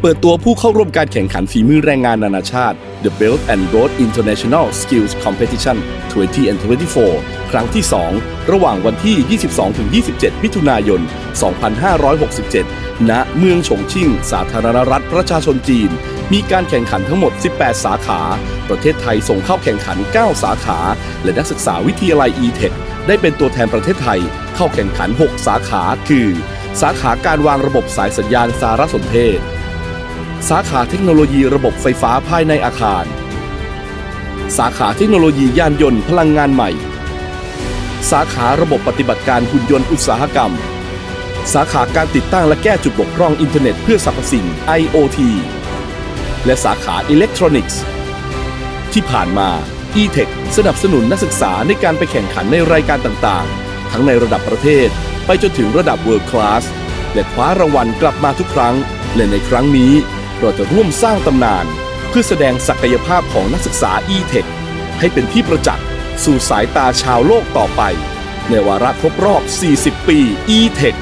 เปิดตัวผู้เข้าร่วมการแข่งขันฝีมือแรงงานนานาชาติ The Belt and Road International Skills Competition 2024 ครั้งที่ 2 ระหว่างวันที่ 22-27 มิถุนายน 2567 ณ เมืองฉงชิ่ง สาธารณรัฐประชาชนจีน มีการแข่งขันทั้งหมด 18 สาขา ประเทศไทยส่งเข้าแข่งขัน 9 สาขา และนักศึกษาวิทยาลัย e-tech ได้เป็นตัวแทนประเทศไทย เข้าแข่งขัน 6 สาขา คือ สาขาการวางระบบสายสัญญาณสารสนเทศ สาขาเทคโนโลยีระบบไฟฟ้าภายในอาคาร สาขาเทคโนโลยียานยนต์พลังงานใหม่ สาขาระบบปฏิบัติการหุ่นยนต์อุตสาหกรรม สาขาการติดตั้งและแก้จุดบกพร่องอินเทอร์เน็ตเพื่อสรรพสิ่ง IoT และสาขาอิเล็กทรอนิกส์ ที่ผ่านมา e-tech สนับสนุนนักศึกษาในการไปแข่งขันในรายการต่างๆ ทั้งในระดับประเทศไปจนถึงระดับ World Class และคว้ารางวัลกลับมาทุกครั้ง และในครั้งนี้ เราจะร่วมสร้างตำนาน เพื่อแสดงศักยภาพของนักศึกษา e-tech ให้เป็นที่ประจักษ์สู่สายตาชาวโลกต่อไป ในวาระครบรอบ 40 ปี e-tech